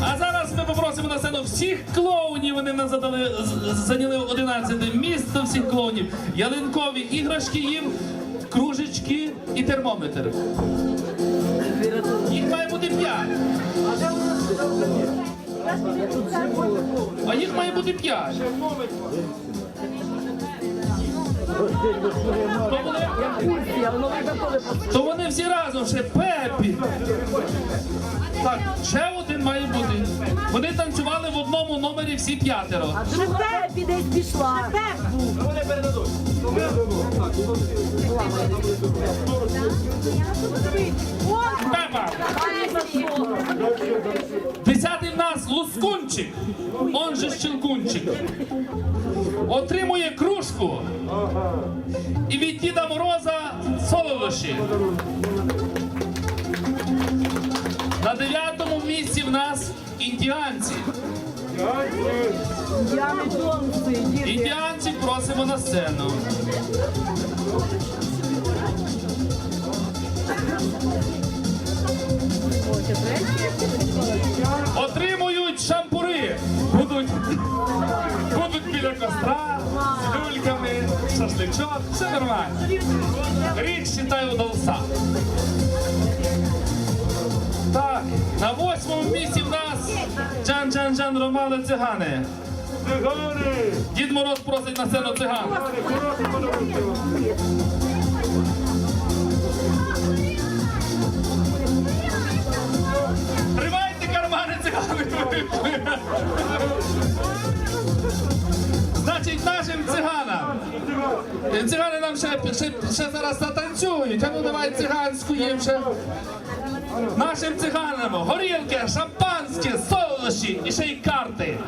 А зараз ми попросимо на сцену всіх клоунів. Вони нас задали, зайняли 11 місце всіх клоунів. Ялинкові іграшки їм, кружечки і термометр. Їх має бути 5. А їх має бути 5. То вони, всі разом ще Пепі. Так, ще один має бути. Вони танцювали в одному номері всі п'ятеро. Пепі десь пішла. Пеп був. Пепа! Нас Лускунчик, он же Щелкунчик. Отримує кружку. І від Діда Мороза солодощі. На дев'ятому місці в нас індіанці. Індіанців просимо на сцену. Отримують шампури. Будуть, будуть біля костра з люльками, шашличок, все нормально. Рік считай удався. Так, на восьмому місці в нас Джан-Джан-Джан Ромали цигани. Цигани! Дід Мороз просить на сцену циган. Кармани цигани. Значить, нашим циганам. Цигани нам ще, ще, ще зараз затанцюють. А ну давай циганську їм ще. Нашим циганам горілки, шампанське, солодощі і ще й карти.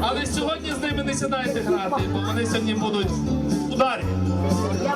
Але сьогодні з ними не сідайте грати, бо вони сьогодні будуть ударі. Я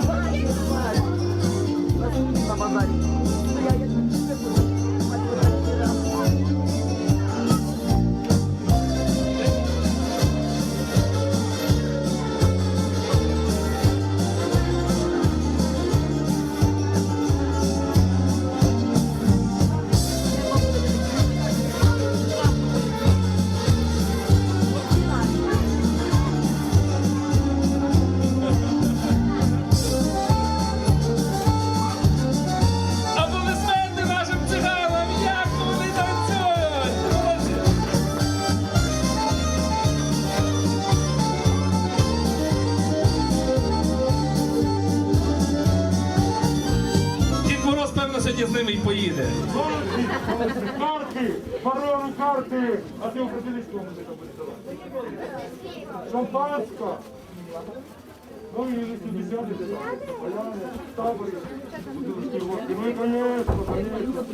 з ними і поїде. Карти! Барону карти! А ти определись, кому музика буде давати. Шампанська! Ну і листі десятки, поляни, табори, бутилочки водки. Ну і конечно, конечно.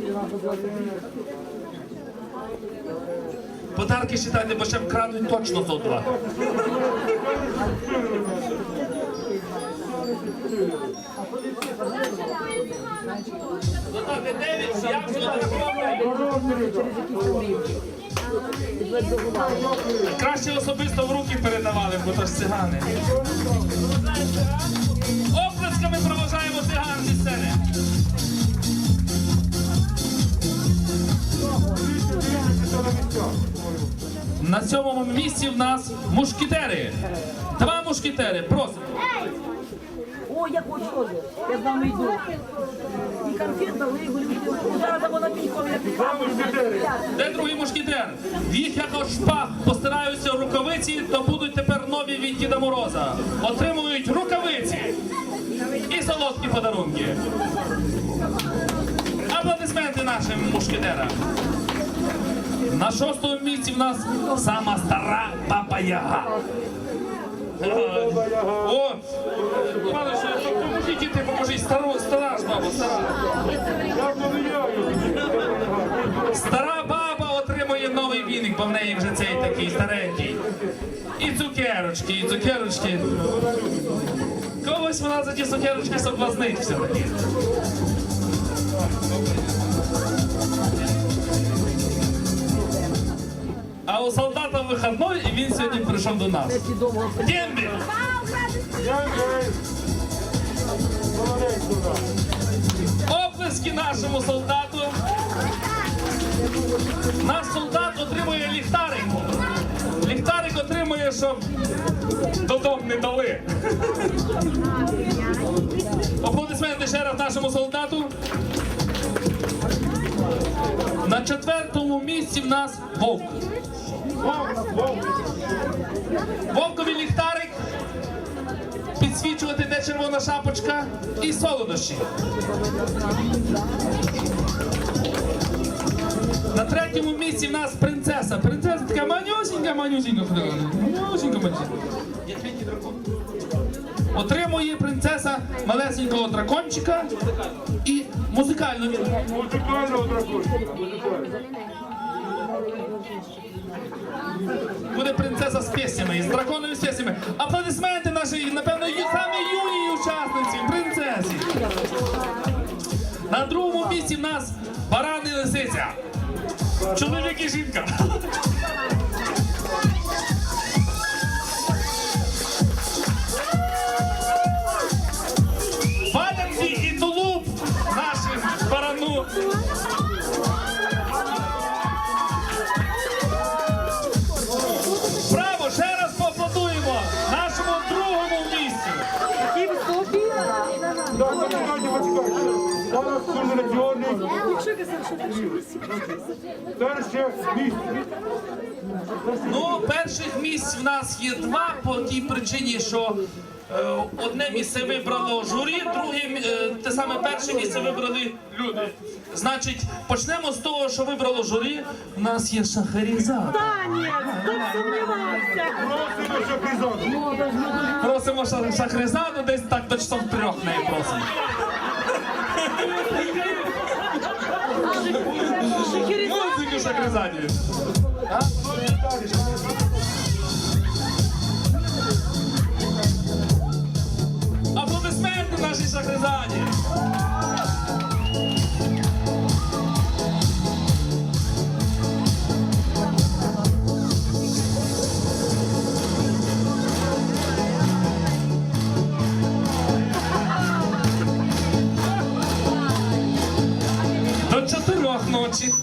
Подарки считайте, бо ще вкрадуть точно зо два. Додати 9, як Краще особисто в руки передавали, бо то ж цигани. Оплесками проважаємо циган зі сцени. На сьомому місці в нас мушкетери. Два мушкетери, просимо. О, я хочу теж. Я з вами йду. І конфет дали, і говорю, зараз вона піком, я Де другий мушкетер? Їх як шпаг постараються рукавиці, то будуть тепер нові від Діда Мороза. Отримують рукавиці і солодкі подарунки. Аплодисменти нашим мушкетерам. На шостому місці в нас сама стара баба Яга. О, що поможіть діти, поможіть. Стару, стара ж баба, стара. Стара баба отримує новий віник, бо в неї вже цей такий старенький. І цукерочки, і цукерочки. Когось вона за ті цукерочки соблазнить все-таки. У солдата вихідний, і він сьогодні прийшов до нас. Янкей! Оплески нашому солдату. Наш солдат отримує ліхтарик. Ліхтарик отримує, щоб додому не дали. Аплодисменти ще раз нашому солдату. На четвертому місці в нас вовк. Вовкові ліхтарик. Підсвічувати, де червона шапочка і солодощі. На третьому місці в нас принцеса. Принцеса така манюсінька, манюсінька. Манюсінька, манюсінька. Отримує принцеса малесенького дракончика і музикальну. Музикального дракончика. Буде принцеса з піснями, з драконами з піснями. Аплодисменти нашій, напевно, самі юній учасниці, принцесі. На другому місці в нас баран і лисиця. Чоловік і жінка. Перше місце. Ну, перших місць в нас є два по тій причині, що е, одне місце вибрало журі, друге е, те саме перше місце вибрали люди. Значить, почнемо з того, що вибрало журі. У нас є. Танець, тут сумнівався. Просимо Шахризаду. Просимо Ша- Шахризаду десь так до часов трьох неї просимо. Музику Шахризаді. Аплодисменти нашій Шахризаді. До чотирьох ночі.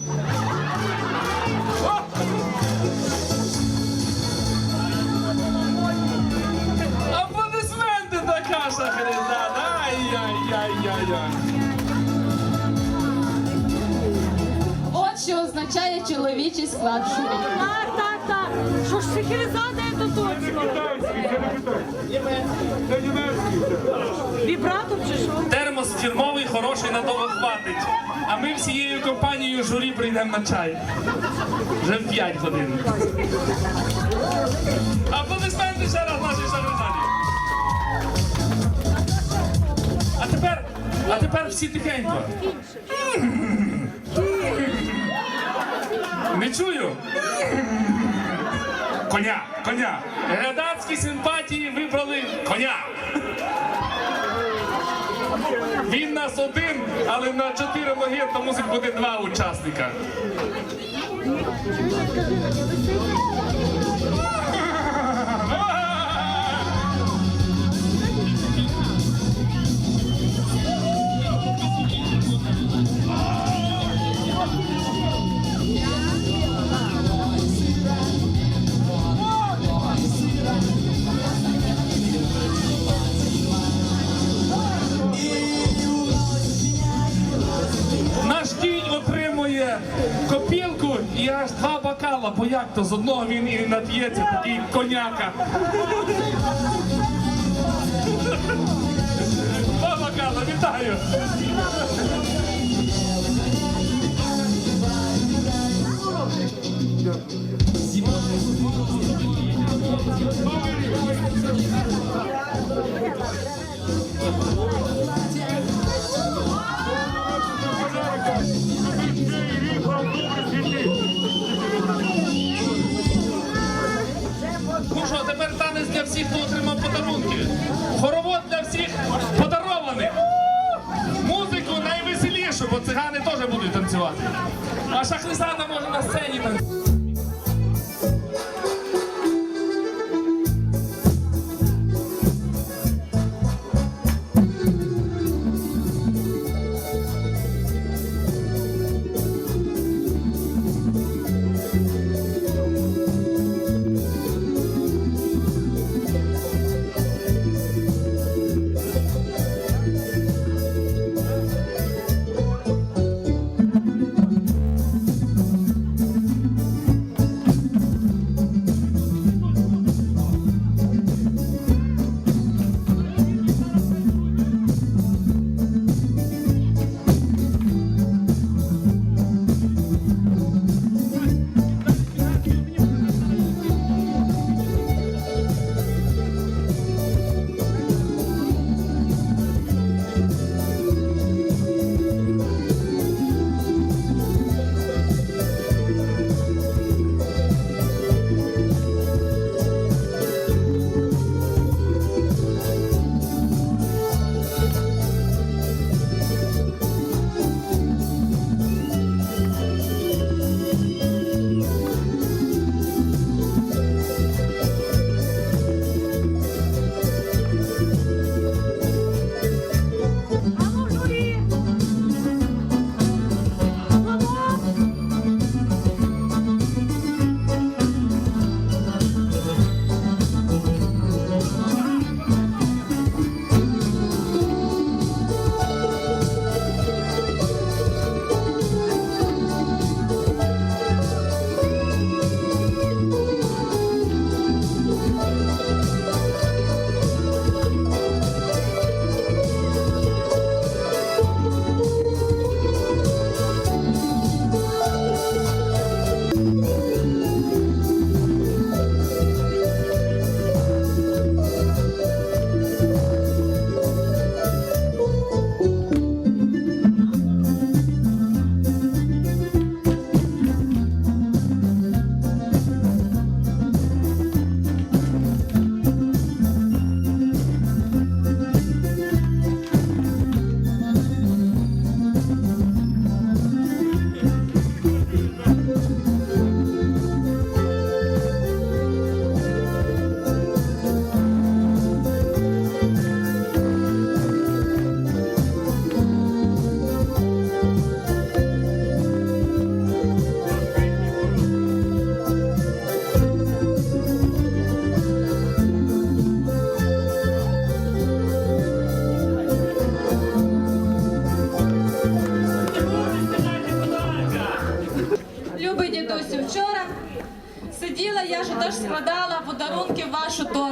Шахризада. Ай-яй-яй-яй-яй. От що означає чоловічий склад журі. Так, так, так. Що ж Шахерезада, це Це не точно. китайський, це не китайський. Німецький. це. Вібратор чи що? Термос фірмовий, хороший, надовго хватить. А ми всією компанією журі прийдемо на чай. Вже в 5 годин. Аплодисменти ще раз тихенько. Не чую. Коня, коня. Глядацькі симпатії вибрали коня. Він нас один, але на чотири ноги, то мусить бути два учасника. І аж два бокала, бо як то з одного він і нап'ється, такий коняка. Два бокала, вітаю! Ну А шахрисада може на сцені.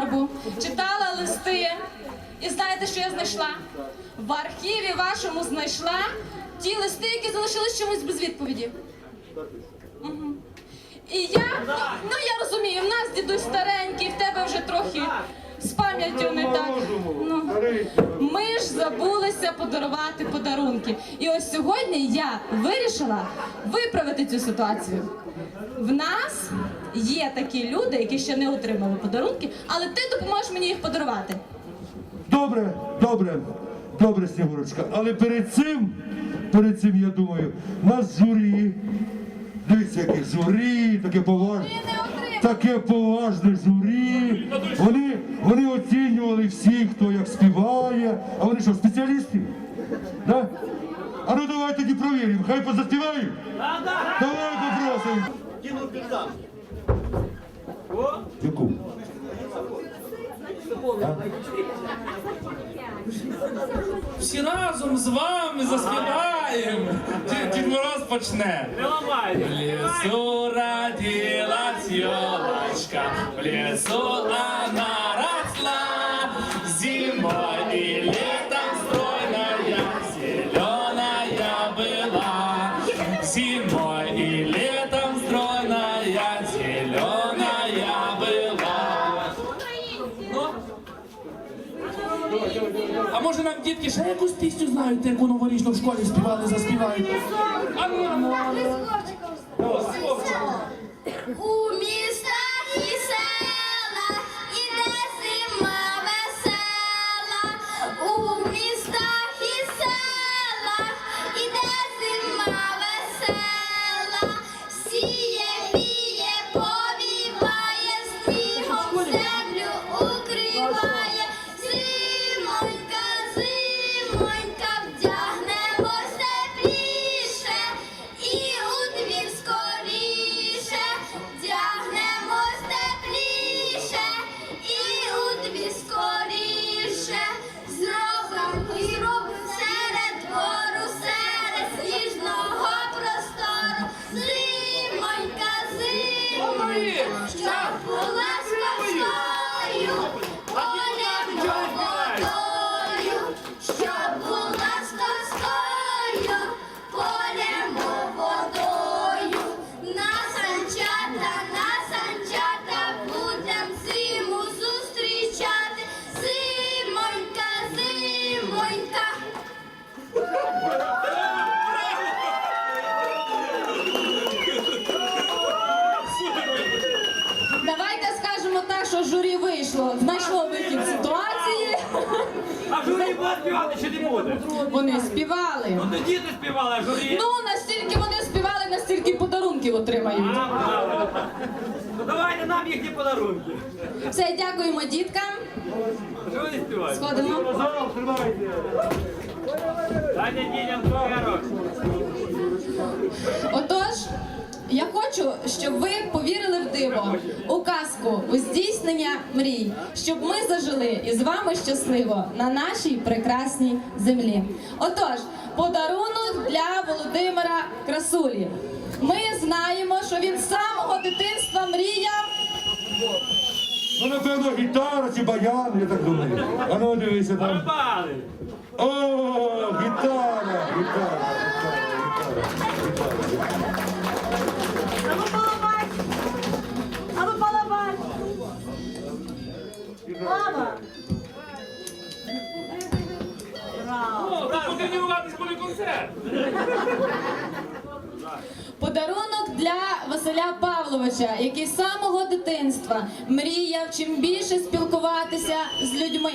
Торбу, читала листи. І знаєте, що я знайшла? В архіві вашому знайшла ті листи, які залишились чомусь без відповіді. Мгм. І я, ну я розумію, в нас дідусь старенький, в тебе вже трохи з пам'яттю не так. Ну, ми ж забулися подарувати подарунки. І ось сьогодні я вирішила виправити цю ситуацію. В нас є такі люди, які ще не отримали подарунки, але ти допоможеш мені їх подарувати. Добре, добре, добре, Снігурочка. Але перед цим, перед цим, я думаю, нас журі. Дивіться, яке журі, таке поважне. Таке поважне журі. Вони, вони оцінювали всіх, хто як співає. А вони що, спеціалісти? Да? А ну давай тоді провіримо, хай позаспівають. Давай попросимо. Яку? Всі разом з вами заспіваємо. Дід, Мороз почне. В лесу родилась елочка, в лесу она росла, зимой дітки ще якусь пісню знають, яку новорічну в школі співали, заспівають? А ну, а співати чи не буде? Вони співали. Ну тоді ти співала, а журі. Ну, настільки вони співали, настільки подарунків отримають. А, правильно. Ну давайте нам їхні подарунки. Все, дякуємо діткам. Що вони співають? Сходимо. Зал, тримайте. Дайте дітям хочу, щоб ви повірили в диво, у казку, у здійснення мрій, щоб ми зажили із вами щасливо на нашій прекрасній землі. Отож, подарунок для Володимира Красулі. Ми знаємо, що він з самого дитинства мріяв. Ну, напевно, гітара чи баян, я так думаю. А ну дивися там. О, гітара, гітара, гітара, гітара, гітара. Мама! Браво! Тут буде дивуватись, буде концерт! Подарунок для Василя Павловича, який з самого дитинства мріяв чим більше спілкуватися з людьми.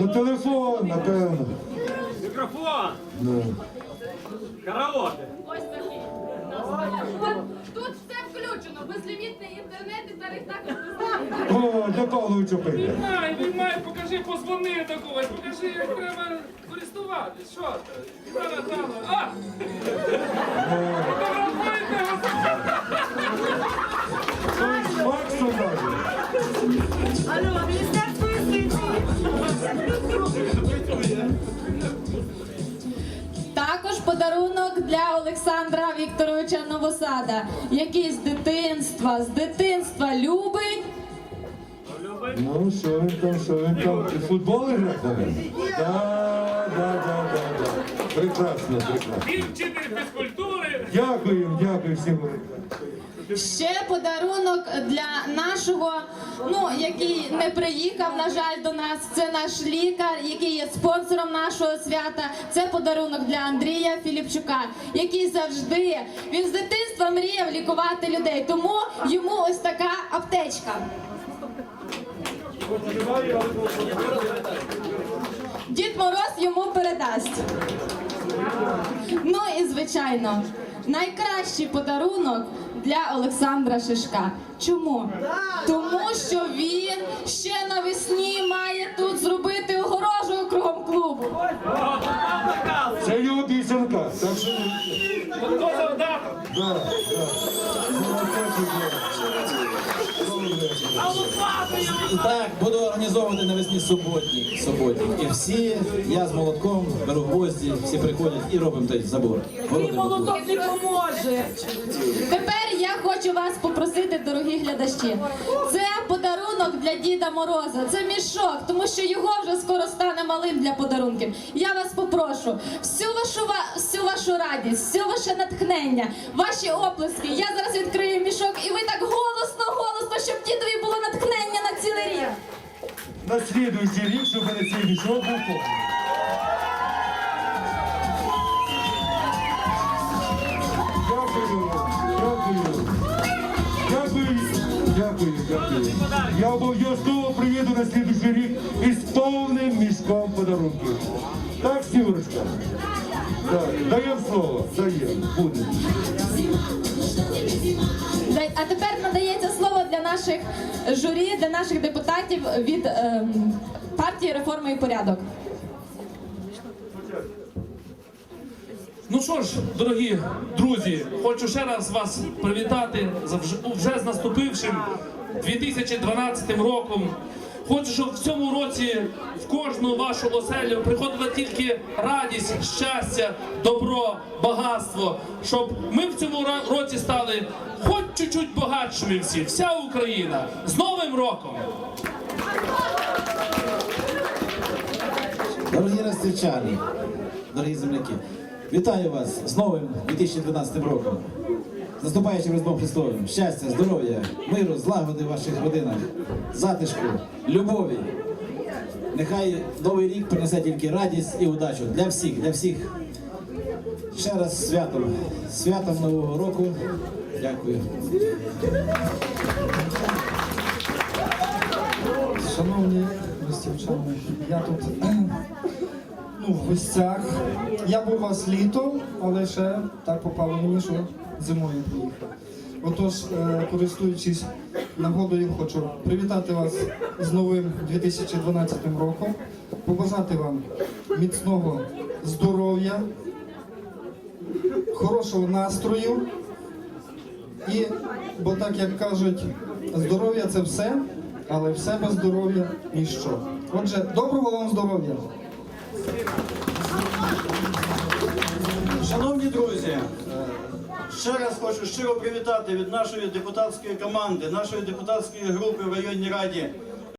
Ну телефон, напевно. Мікрофон! Караоке! Ось такий. Тут безлімітний інтернет і тариф також. О, до Павловича пити. Віймай, віймай, покажи, позвони до когось, покажи, як треба користуватись. Що ти? Зараз, зараз. А! Фотографуйте Олександра Вікторовича Новосада, який з дитинства, з дитинства любить. Ну, що він там, що він там? І Футбол грає? Так, так, так, так. Прекрасно, прекрасно. Він вчитель фізкультури. Дякую, дякую всім. Ще подарунок для нашого, ну який не приїхав, на жаль, до нас. Це наш лікар, який є спонсором нашого свята. Це подарунок для Андрія Філіпчука, який завжди він з дитинства мріяв лікувати людей. Тому йому ось така аптечка. Дід Мороз йому передасть. Ну і звичайно, найкращий подарунок для Олександра Шишка. Чому? Тому що він ще навесні має тут зробити огорожу кругом клубу. Це його пісенка. Так що, да, да. Так, буду організовувати навесні суботні. суботні. І всі, я з молотком, беру гвозді, всі приходять і робимо той забор. Городимо. Молоток не поможе. Тепер хочу вас попросити, дорогі глядачі. Це подарунок для Діда Мороза. Це мішок, тому що його вже скоро стане малим для подарунків. Я вас попрошу всю вашу всю вашу радість, всю ваше натхнення, ваші оплески. Я зараз відкрию мішок, і ви так голосно, голосно, щоб дідові було натхнення на цілий рік. На слідуючий рік, щоб мене цей мішок був повний. Дякую, дякую. Я обов'язково приїду на слідуючий рік із повним мішком подарунків. Так, Снігурочка? Так, даємо слово, даємо, буде. А тепер надається слово для наших журі, для наших депутатів від ем, партії реформи і порядок. Ну що ж, дорогі друзі, хочу ще раз вас привітати вже, з наступившим 2012 роком. Хочу, щоб в цьому році в кожну вашу оселю приходила тільки радість, щастя, добро, багатство, щоб ми в цьому році стали хоч чуть-чуть багатшими всі, вся Україна. З Новим роком! Дорогі ростівчани, дорогі земляки, вітаю вас з новим 2012 роком. Наступаючим Різдвом Христовим. Щастя, здоров'я, миру, злагоди в ваших родинах, затишку, любові. Нехай новий рік принесе тільки радість і удачу для всіх, для всіх. Ще раз святом, святом Нового року. Дякую. Шановні гостівчани, я тут ну, в гостях. Я був у вас літом, але ще так попало мені, що зимою приїхав. Отож, е, користуючись нагодою, хочу привітати вас з новим 2012 роком, побажати вам міцного здоров'я, хорошого настрою. І, бо так як кажуть, здоров'я це все, але все без здоров'я ніщо. Отже, доброго вам здоров'я! Шановні друзі, ще раз хочу щиро привітати від нашої депутатської команди, нашої депутатської групи в районній раді